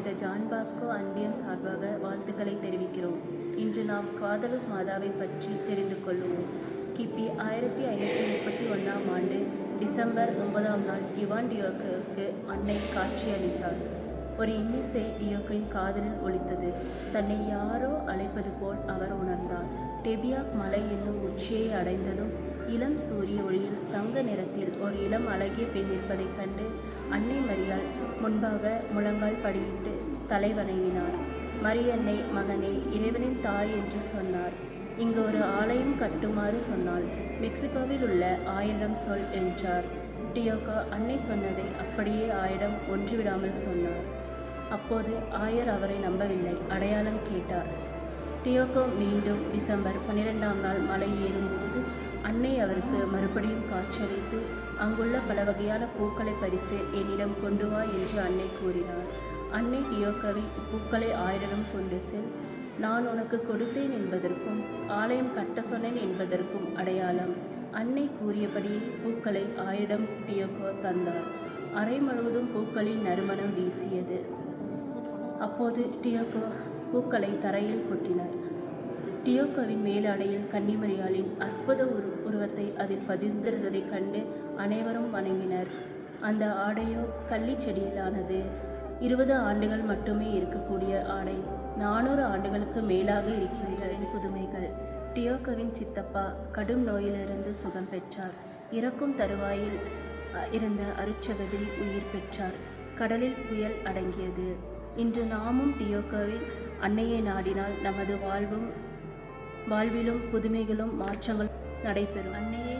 புனித John Bosco அன்பியம் சார்பாக வாழ்த்துக்களை தெரிவிக்கிறோம். இன்று நாம் காதலூர் மாதாவை பற்றி தெரிந்து கொள்வோம். கிபி ஆயிரத்தி ஐநூற்றி முப்பத்தி ஒன்றாம் ஆண்டு டிசம்பர் ஒன்பதாம் நாள் இவான் டியோக்குக்கு அன்னை காட்சியளித்தார். ஒரு இன்னிசை டியோக்கின் காதலில் ஒலித்தது. தன்னை யாரோ அழைப்பது போல் அவர் உணர்ந்தார். டெபியாக் மலை என்னும் உச்சியை அடைந்ததும் இளம் சூரிய ஒளியில் தங்க நிறத்தில் ஒரு இளம் அழகிய பெண் இருப்பதைக் கண்டு அன்னை மரியாள் முன்பாக முழங்கால் படியிட்டு தலை வணங்கினார். மரியன்னை மகனே இறைவனின் தாய் என்று சொன்னார். இங்கு ஒரு ஆலயம் கட்டுமாறு சொன்னால் மெக்சிகோவில் உள்ள ஆயிரம் சொல் என்றார். டியோகோ அன்னை சொன்னதை அப்படியே ஆயிரம் ஒன்றுவிடாமல் சொன்னார். அப்போது ஆயர் அவரை நம்பவில்லை. அடையாளம் கேட்டார். டியோகோ மீண்டும் டிசம்பர் பன்னிரெண்டாம் நாள் மலை ஏறும்போது அன்னை அவருக்கு மறுபடியும் காய்ச்சலித்து அங்குள்ள பல வகையான பூக்களை பறித்து என்னிடம் கொண்டு வா என்று அன்னை கூறினார். அன்னை டியோகோவை பூக்களை ஆயிரம் கொண்டு செல் நான் உனக்கு கொடுத்தேன் என்பதற்கும் ஆலயம் கட்ட சொன்னேன் என்பதற்கும் அடையாளம். அன்னை கூறியபடியே பூக்களை ஆயிரம் டியோகோ தந்தார். அறை முழுவதும் பூக்களின் நறுமணம் வீசியது. அப்போது டியோகோ பூக்களை தரையில் கொட்டினார். டியோகோவின் மேலாடையில் கன்னிமரியாளின் அற்புத உரு உருவத்தை அதில் பதிந்திருந்ததைக் கண்டு அனைவரும் வணங்கினர். அந்த ஆடையோ கள்ளிச் செடியிலானது. இருபது ஆண்டுகள் மட்டுமே இருக்கக்கூடிய ஆடை. நானூறு ஆண்டுகளுக்கு மேலாக இருக்கின்றன புதுமைகள். டியோகோவின் சித்தப்பா கடும் நோயிலிருந்து சுகம் பெற்றார். இறக்கும் தருவாயில் இருந்த அருட்சகதில் உயிர் பெற்றார். கடலில் புயல் அடங்கியது. இன்று நாமும் டியோக்கோவில் அன்னையை நாடினால் நமது வாழ்வும் வாழ்விலும் புதுமைகளும் மாற்றங்களும் நடைபெறும். அன்னையை